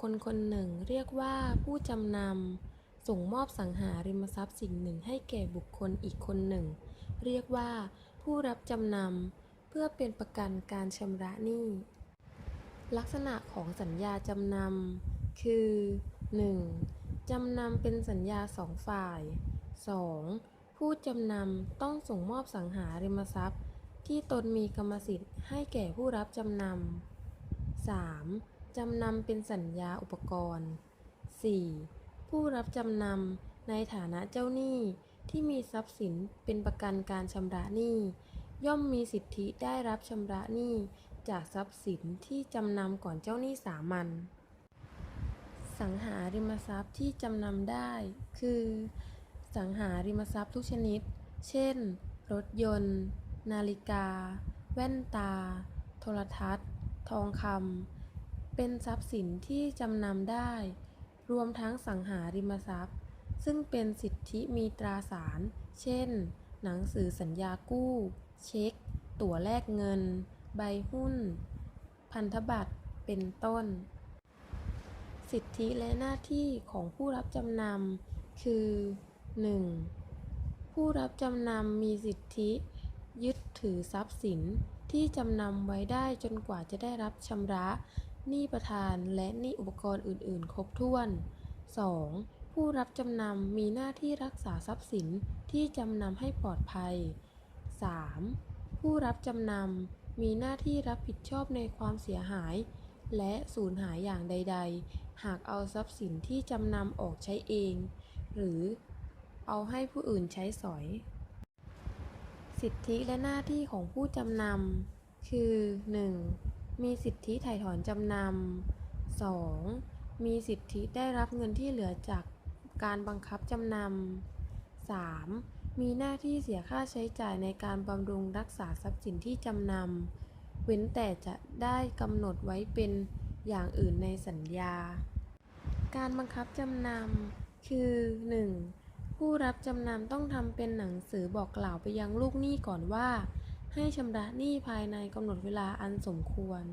คคลคนหนึ่งเรียกว่าผู้จำนำ ส่งมอบสังหาริมทรัพย์สิ่งหนึ่งให้แก่บุคคลอีกคนหนึ่ง เรียกว่าผู้รับจำนำ เพื่อเป็นประกันการชำระหนี้ ลักษณะของสัญญาจำนำ คือ 1. จำนำเป็นสัญญาสองฝ่าย 2. ผู้จำนำต้องส่งมอบสังหาริมทรัพย์ ที่ตนมีกรรมสิทธิ์ให้แก่ผู้รับจำนำ 3. จำนำเป็นสัญญาอุปกรณ์ 4. ผู้รับจำนำในฐานะเจ้าหนี้ที่มีทรัพย์สินเป็นประกันการชำระหนี้ ย่อมมีสิทธิได้รับชำระหนี้จากทรัพย์สินที่จำนำก่อนเจ้าหนี้สามัญสังหาริมทรัพย์ที่จำนำได้ คือ สังหาริมทรัพย์ทุกชนิด เช่น รถยนต์ นาฬิกา แว่นตา โทรทัศน์ ทองคำ เป็นทรัพย์สินที่จำนำได้ รวมทั้งสังหาริมทรัพย์ ซึ่งเป็นสิทธิมีตราสาร เช่น หนังสือสัญญากู้ เช็ค ตั๋วแลกเงิน ใบหุ้น พันธบัตร เป็นต้น สิทธิและหน้าที่ของผู้รับจำนำคือ 1. ผู้รับจำนำมีสิทธิยึดถือทรัพย์สินที่จำนำไว้ได้จนกว่าจะได้รับชำระ หนี้ประธานและหนี้อุปกรณ์อื่น ๆ ครบถ้วน 2. ผู้รับจำนำมีหน้าที่รักษาทรัพย์สินที่จำนำให้ปลอดภัย 3. ผู้รับจำนำมีหน้าที่รับผิดชอบในความเสียหาย และสูญหายอย่างใด ๆ หากเอาทรัพย์สินที่จำนำออกใช้เอง หรือเอาให้ผู้อื่นใช้สอย สิทธิและหน้าที่ของผู้จำนำคือ 1. มีสิทธิถ่ายถอนจำนำ 2. มีสิทธิได้รับเงินที่เหลือจากการบังคับจำนำ 3. มีหน้าที่เสียค่าใช้จ่ายในการบำรุงรักษาทรัพย์สินที่จำนำ เว้นแต่จะได้กำหนดไว้เป็นอย่างอื่นในสัญญา การบังคับจำนำ คือ 1. ผู้รับจำนำต้องทำเป็นหนังสือบอกกล่าวไปยังลูกหนี้ก่อนว่า ให้ชำระหนี้ภายในกำหนดเวลาอันสมควร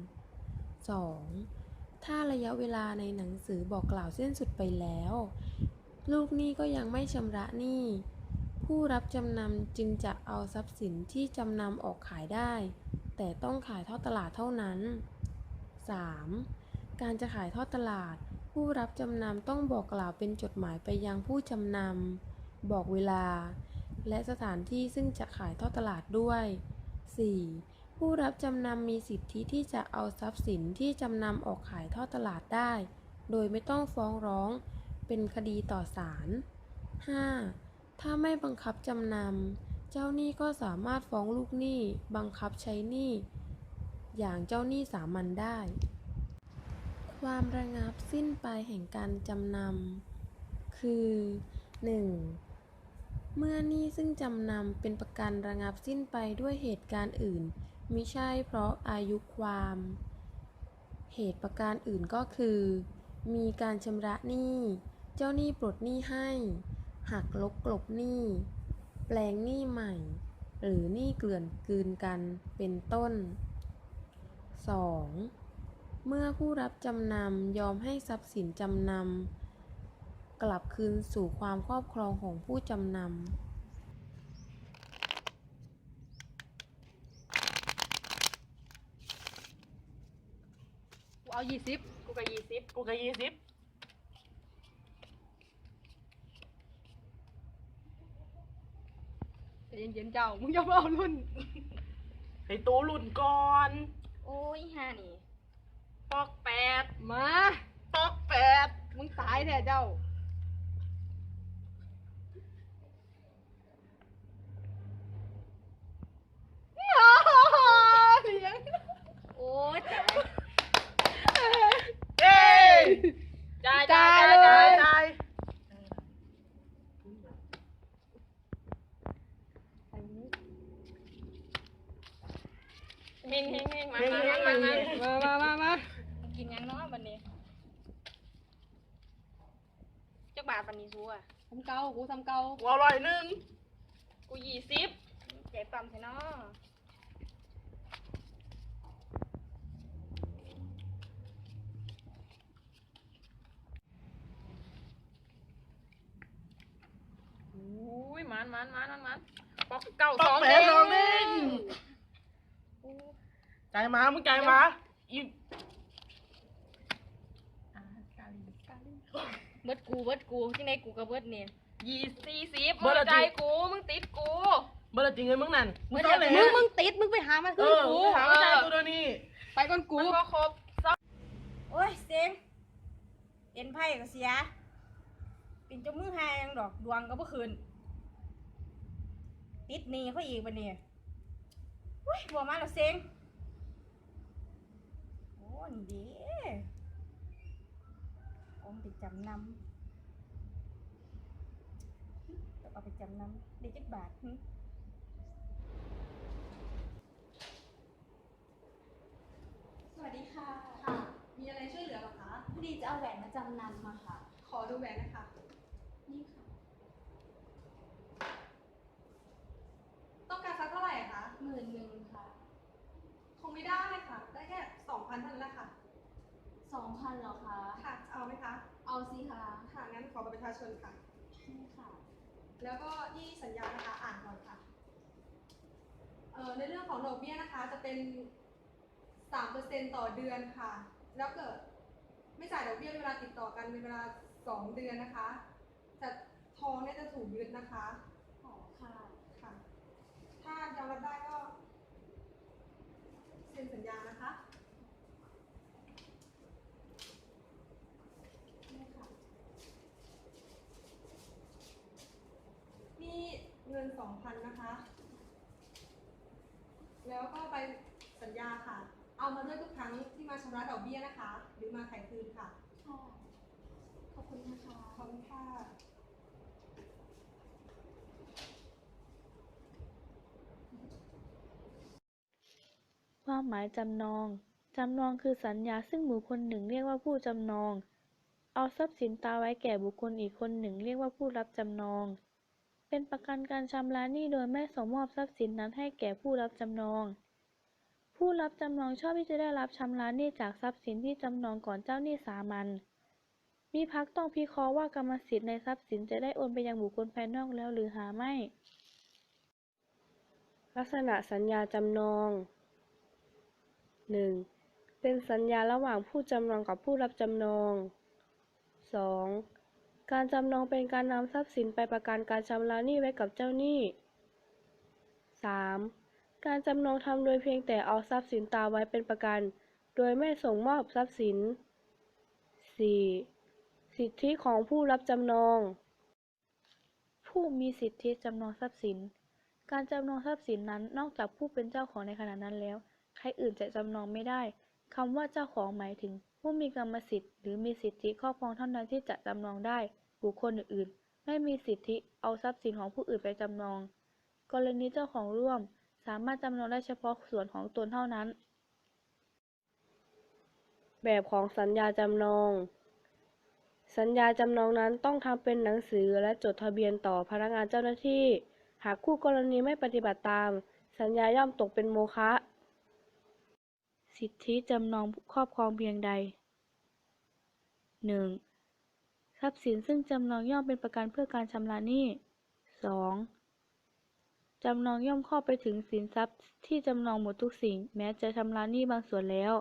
2. ถ้าระยะเวลาในหนังสือบอกกล่าวสิ้นสุดไปแล้ว ลูกหนี้ก็ยังไม่ชำระหนี้ ผู้รับจำนำจึงจะเอาทรัพย์สินที่จำนำออกขายได้ แต่ต้องขายทอดตลาดเท่านั้น 3. การจะขายทอดตลาด ผู้รับจำนำต้องบอกกล่าวเป็นจดหมายไปยังผู้จำนำบอกเวลา และสถานที่ซึ่งจะขายทอดตลาดด้วย 4. ผู้รับจำนำมีสิทธิที่จะเอาทรัพย์สินที่จำนำออกขายทอดตลาดได้ โดยไม่ต้องฟ้องร้องเป็นคดีต่อศาล 5. ถ้าไม่บังคับจำนำ เจ้าหนี้ก็สามารถฟ้องลูกหนี้บังคับใช้หนี้อย่างเจ้าหนี้สามัญได้ ความระงับสิ้นไปแห่งการจำนำ คือ 1. เมื่อหนี้ซึ่งจำนำเป็นประกันระงับสิ้นไปด้วยเหตุการณ์อื่นมิใช่เพราะอายุความ เหตุประการอื่นก็คือ มีการชำระหนี้ เจ้าหนี้ปลดหนี้ให้ หักลบกลบหนี้ แปลงหนี้ใหม่ หรือหนี้เกลื่อนกลืนกันเป็นต้น 2. เมื่อผู้รับจำนำยอมให้ทรัพย์สินจำนำ กลับคืนสู่ความครอบครองของผู้จำนำกูเอายี่สิบกูก็ยี่สิบกูก็ยี่สิบใจเย็นๆเจ้า มึงอย่ามาเอารุ่น ให้ตู้รุ่นก่อนโอ้ยห่านี่ ปอกแปดมา ปอกแปด มึงตายแท้เจ้า จ้าบาทปันนี้ซัวทำเก่ากูทำเก่ากูอร่อยหนึ่งกูยี่สิบเจ็บต่ำใช่เนาะอุ้ยมัมันมันมันมันปอกเก่าสองเด้ง ใจมามึงใจมาอี เบิดกูเบิดกูที่ไหนกูกับเบิดเนี่ยยี่สี่สิบมึงใจกูมึงติดกูเบอร์ละจริงเลยมึงนั่นมึงเมื่ต้อองเดี๋เลยยวมึงมึงติดมึงไปหามันเอคืออกูมึงถามว่าใจตัวเดียวนี่ไปก่อนกูมันก็ครบโอ้ยเซ็งเอ็นไพ่ก็เสียเป็นเจามือหายังดอกดวงก็บ่คืนติดหนี้เขาอีกบัดนี้เฮ้ยบ่มาแล้วเซ็งโอ้นี่เด้ เอาไปจำนำต้องเอาไปจำนำได้จักบาทหึสวัสดีค่ะค่ะ มีอะไรช่วยเหลือหรอคะพอดีจะเอาแหวนมาจำนำมาค่ะ ขอดูแหวนนะคะ นี่ค่ะ ต้องการสักเท่าไหร่อะคะหมื่นหนึ่งค่ะ คงไม่ได้ค่ะ ได้แค่สองพันเท่านั้นแหละค่ะ สองพันเหรอคะ สิคะค่ะงั้นขอบัตรประชาชนค่ะ นี่ค่ะ แล้วก็ที่สัญญานะคะอ่านก่อนค่ะเอ่อในเรื่องของดอกเบี้ยนะคะจะเป็นสามเปอร์เซ็นต่อเดือนค่ะ แล้วเกิดไม่จ่ายดอกเบี้ยเป็นเวลาติดต่อกันเป็นเวลาสองเดือนนะคะจะทองเนี่ยจะถูกยึดนะคะอ๋อค่ะ ค่ะ ถ้ายอมรับได้ก็เซ็นสัญญานะคะ นี่ค่ะ นี่เงินสอง พันนะคะ แล้วก็ไปสัญญาค่ะ เอามาด้วยทุกครั้งที่มาชำระดอกเบี้ยนะคะ หรือมาถ่ายคืนค่ะ ค่ะขอบคุณนะคะ ขอบคุณค่ะ ความหมายจำนอง จำนองคือสัญญาซึ่งบุคคลหนึ่งเรียกว่าผู้จำนอง เอาทรัพย์สินตาไว้แก่บุคคลอีกคนหนึ่งเรียกว่าผู้รับจำนอง เป็นประกันการชำระหนี้โดยไม่ส่งมอบทรัพย์สินนั้นให้แก่ผู้รับจำนอง ผู้รับจำนองชอบที่จะได้รับชำระหนี้จากทรัพย์สินที่จำนองก่อนเจ้าหนี้สามัญ มีพักต้องพิเคราะห์ว่ากรรมสิทธิ์ในทรัพย์สินจะได้โอนไปยังบุคคลภายนอกแล้วหรือหาไม่ ลักษณะสัญญาจำนอง 1. เป็นสัญญาระหว่างผู้จำนองกับผู้รับจำนอง 2. การจำนองเป็นการนำทรัพย์สินไปประกันการชำระหนี้ไว้กับเจ้าหนี้ 3. การจำนองทำโดยเพียงแต่เอาทรัพย์สินตาไว้เป็นประกัน โดยไม่ส่งมอบทรัพย์สิน 4. สิทธิของผู้รับจำนอง ผู้มีสิทธิจำนองทรัพย์สิน การจำนองทรัพย์สินนั้นนอกจากผู้เป็นเจ้าของในขณะนั้นแล้ว ใครอื่นจะจำนองไม่ได้คำว่าเจ้าของหมายถึง ผู้มีกรรมสิทธิ์หรือมีสิทธิครอบครองเท่านั้นที่จะจำนองได้ บุคคลอื่นๆ ไม่มีสิทธิเอาทรัพย์สินของผู้อื่นไปจำนอง กรณีเจ้าของร่วมสามารถจำนองได้เฉพาะส่วนของตนเท่านั้น แบบของสัญญาจำนอง สัญญาจำนองนั้นต้องทำเป็นหนังสือและจดทะเบียนต่อพนักงานเจ้าหน้าที่ หากคู่กรณีไม่ปฏิบัติตาม สัญญาย่อมตกเป็นโมฆะ สิทธิจำนองครอบครองเพียงใด 1. ทรัพย์สินซึ่งจำนองย่อมเป็นประกันเพื่อการชำระหนี้ 2. จำนองย่อมครอบไปถึงสินทรัพย์ที่จำนองหมดทุกสิ่ง แม้จะชำระหนี้บางส่วนแล้ว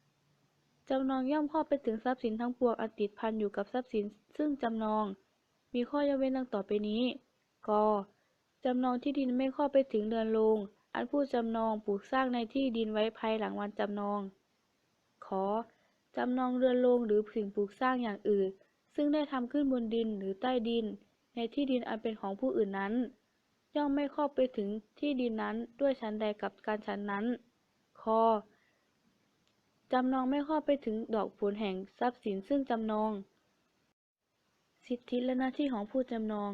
3. จำนองย่อมครอบไปถึงทรัพย์สินทั้งปวงอันติดพันอยู่กับทรัพย์สินซึ่งจำนอง มีข้อยกเว้นดังต่อไปนี้กจำนองที่ดินไม่ครอบไปถึงเรือนโรงอันผู้จำนองปลูกสร้างในที่ดินไว้ภายหลังวันจำนอง ขอ จำนองเรือนโรงหรือสิ่งปลูกสร้างอย่างอื่น ซึ่งได้ทำขึ้นบนดินหรือใต้ดิน ในที่ดินอันเป็นของผู้อื่นนั้น ย่อมไม่ครอบไปถึงที่ดินนั้นด้วยชั้นใดกับการชั้นนั้นคจำนองไม่ครอบไปถึงดอกผลแห่งทรัพย์สินซึ่งจำนอง สิทธิและหน้าที่ของผู้จำนอง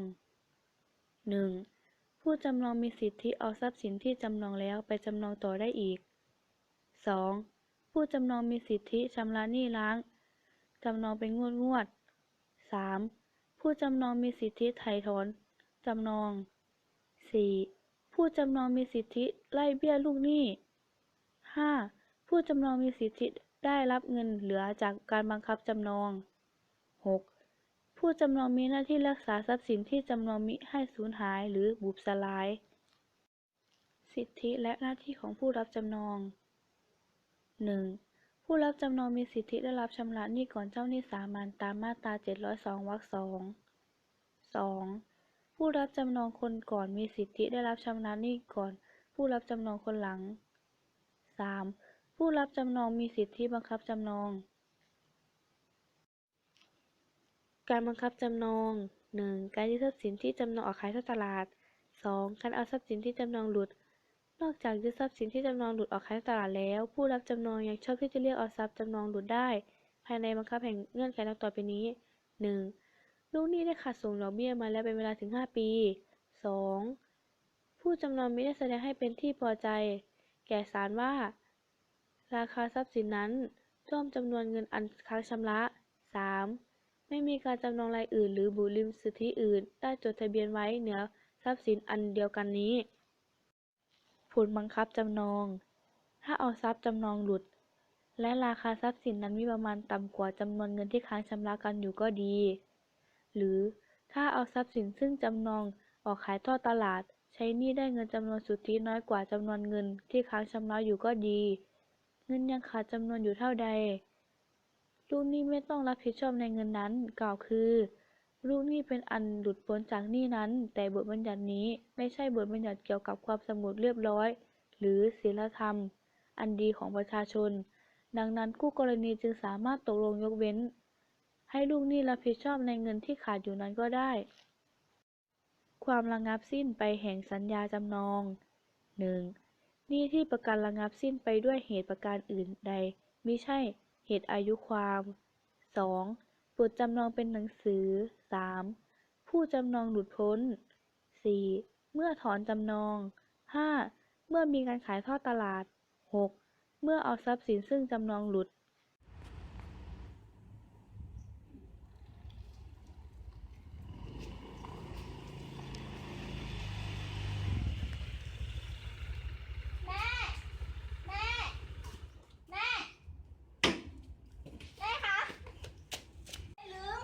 1. ผู้จำนองมีสิทธิเอาทรัพย์สินที่จำนองแล้วไปจำนองต่อได้อีก 2. ผู้จำนองมีสิทธิชำระหนี้ล้างจำนองเป็นงวดงวด 3. ผู้จำนองมีสิทธิไถ่ถอนจำนอง 4. ผู้จำนองมีสิทธิไล่เบี้ยลูกหนี้ 5. ผู้จำนองมีสิทธิได้รับเงินเหลือจากการบังคับจำนอง 6. ผู้ผู้จำนองมีหน้าที่รักษาทรัพย์สินที่จำนองมิให้สูญหายหรือบุบสลาย สิทธิและหน้าที่ของผู้รับจำนอง 1. ผู้รับจำนองมีสิทธิได้รับชำระหนี้ก่อนเจ้าหนี้สามัญตามมาตรา 702 วรรคสอง 2. ผู้รับจำนองคนก่อนมีสิทธิได้รับชำระหนี้ก่อน ผู้รับจำนองคนหลัง 3. ผู้รับจำนองมีสิทธิบังคับจำนอง การบังคับจำนอง 1. การยึดทรัพย์สินที่จำนองออกขายทอตลาด 2. การเอาทรัพย์สินที่จำนองหลุด นอกจากยึดทรัพย์สินที่จำนองหลุดออกขายตลาดแล้ว ผู้รับจำนองยังชอบที่จะเรียกเอาทรัพย์จำนองหลุดได้ ภายในบังคับแห่งเงื่อนไขดังต่อไปนี้ 1. ลูกหนี้ได้ขาดส่งดอกเบี้ยมาแล้วเป็นเวลาถึง 5 ปี 2. ผู้จำนองม่ได้แสดงให้เป็นที่พอใจ แก่ศาลว่า ราคาทรัพย์สินนั้นร่วมจำนวนเงินอันค้างชำระ 3. ไม่มีการจำนองรายอื่น หรือบุริมสิทธิอื่น ได้จดทะเบียนไว้เหนือทรัพย์สินอันเดียวกันนี้ ผลบังคับจำนอง ถ้าเอาทรัพย์จำนองหลุด และราคาทรัพย์สินนั้นมีประมาณต่ำกว่าจำนวนเงินที่ค้างชำระกันอยู่ก็ดี หรือถ้าเอาทรัพย์สินซึ่งจำนองออกขายทอดตลาด ใช้หนี้ได้เงินจำนวนสุทธิน้อยกว่าจำนวนเงินที่ค้างชำระอยู่ก็ดี เงินยังขาดจำนวนอยู่เท่าใดลูกหนี้ไม่ต้องรับผิดชอบในเงินนั้น กล่าวคือ ลูกหนี้เป็นอันหลุดพ้นจากหนี้นั้น แต่บทบัญญัตินี้ไม่ใช่บทบัญญัติเกี่ยวกับความสงบเรียบร้อย หรือศีลธรรม อันดีของประชาชน ดังนั้นคู่กรณีจึงสามารถตกลงยกเว้น ให้ลูกหนี้รับผิดชอบในเงินที่ขาดอยู่นั้นก็ได้ ความระงับสิ้นไปแห่งสัญญาจำนอง 1. หนี้ที่ประกันระงับสิ้นไปด้วยเหตุประการอื่นใดมิใช่เหตุอายุความ 2. บทจำนองเป็นหนังสือ 3. ผู้จำนองหลุดพ้น 4. เมื่อถอนจำนอง 5. เมื่อมีการขายทอดตลาด 6. เมื่อเอาทรัพย์สินซึ่งจำนองหลุด แม่ แม่ แม่ แม่คะไม่ลืม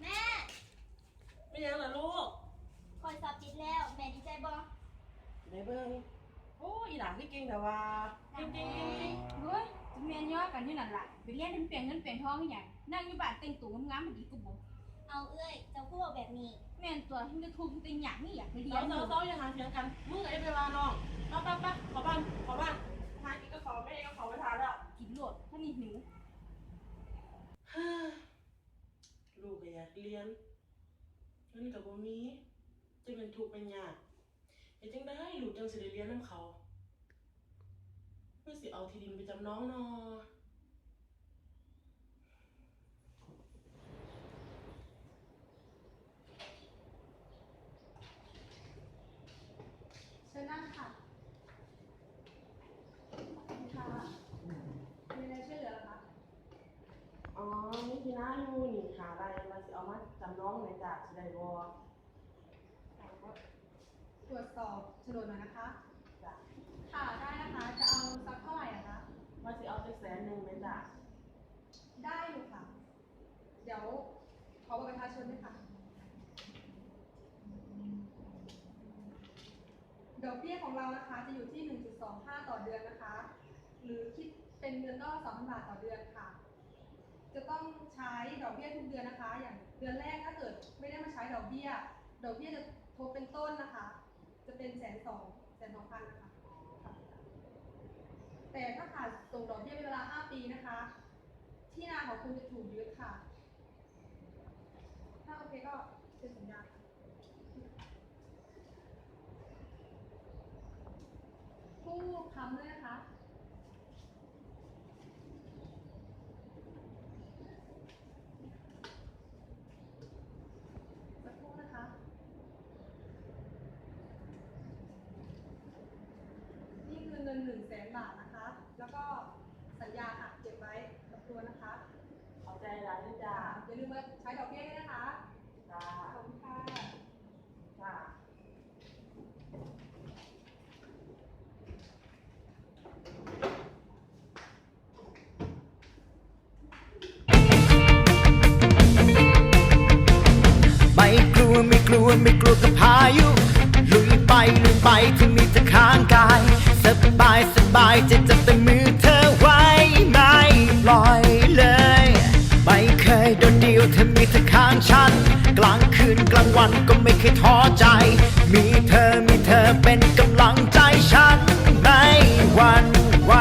แม่ ไม่ยังเหรอลูก คอยสอบติดแล้ว แม่ดีใจบ่ ไหนเบิ่งโอ้ยหลานที่เก่งแต่ว่าเก่งเก่งเก่งเก่ง เฮ้ยจะเมียนย่ อกันอยู่นั่นล่ะไปเรียนให้มันเปลี่ยนเงินเปลี่ยนทองอหย่างนั่งอยู่บ้านแต่งตัวงามๆมันดีกูบ่เอาเอ้ยเจ้าพูดแบบนี้ แม่นตัวที่จะทุกข์แต่หยังนี่อยากไปเรียเสานเสาเสาอย่าหาเสียงกัน มึงไอ้ไปว่าน้องไปไปไปขอบ้านขอบ้านทานกินก็ขอไม่เองก็ขอไปทานแล้ว กินโลดถ้านี่หิว ลูกก็อยากเรียนเงินกับบ่มีจะเป็นทุกข์เป็นยากเฮ็ดจังได้ลูกจังสิได้เรียนนํเขาเพื่อสิเอาที่ดินไปจำนองเนาะ เชิญนั่งค่ะค่ะมีอะไรช่วยเหลือเหรอคะ อ๋อมีที่น้าอยู่นี่หาอะไรมาสิเอามาจำนองในจากสิได้บ่ตรวจสอบโฉนดหน่อยนะคะ จ้ะค่ะได้นะคะจะเอาสักเท่าไหร่อะคะว่าสิเอาจักแสนหนึงแม่นจ้ะได้อยู่ค่ะ เดี๋ยวขอบัตรประชาชนด้วยค่ะดอกเบี้ยของเรานะคะจะอยู่ที่ 1.25 ต่อเดือนนะคะ หรือคิดเป็นเงินก็2,000บาทต่อเดือนค่ะ จะต้องใช้ดอกเบี้ยทุกเดือนนะคะ อย่างเดือนแรกถ้าเกิดไม่ได้มาใช้ดอกเบี้ย ดอกเบี้ยจะทบเป็นต้นนะคะ จะเป็นแสนสองแสนสองพันนะคะแต่ถ้าขาดส่งดอกเบี้ยเป็นเวลา 5 ปีนะคะ ที่นาของคุณจะถูกยึดค่ะ ถ้าโอเคก็เซ็นสัญญาผู้ค้ำด้วยนะคะ บาทนะคะ แล้วก็สัญญาค่ะเก็บไว้กับตัวนะคะขอบใจร้ายด้วยจ้าอย่าลืมมาใช้ดอกเบี้ยด้วยนะคะจ้าขอบคุณค่ะจ้าไม่กลัวไม่กลัวไม่กลัวกับพายุลุยไปลุยไปที่มีแต่ข้างกายสบาย บายจะจับแต่มือเธอไว้ไม่ปล่อยเลย ไม่เคยโดดเดียวเธอมีเธอข้างฉัน กลางคืนกลางวันก็ไม่เคยท้อใจ มีเธอมีเธอเป็นกำลังใจฉันไม่หวันไหว